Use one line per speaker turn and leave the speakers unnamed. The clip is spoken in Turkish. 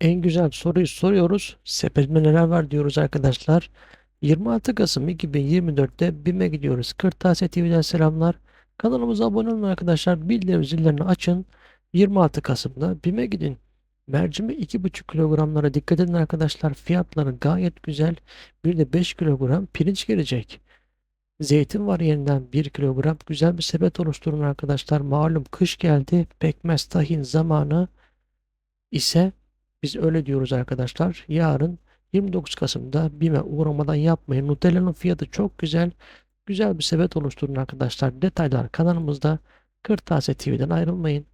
En güzel soruyu soruyoruz. Sepetime neler var diyoruz arkadaşlar. 26 Kasım 2024'te BİM'e gidiyoruz. Kırtasiye TV'den selamlar. Kanalımıza abone olun arkadaşlar. Bildirim zillerini açın. 26 Kasım'da BİM'e gidin. Mercimek 2,5 kilogramlara dikkat edin arkadaşlar. Fiyatları gayet güzel. Bir de 5 kilogram pirinç gelecek. Zeytin var yeniden 1 kilogram. Güzel bir sepet oluşturun arkadaşlar. Malum kış geldi. Pekmez tahin zamanı ise biz öyle diyoruz arkadaşlar. Yarın 29 Kasım'da BİM'e uğramadan yapmayın. Nutella'nın fiyatı çok güzel. Güzel bir sepet oluşturun arkadaşlar. Detaylar kanalımızda. Kırtasiye TV'den ayrılmayın.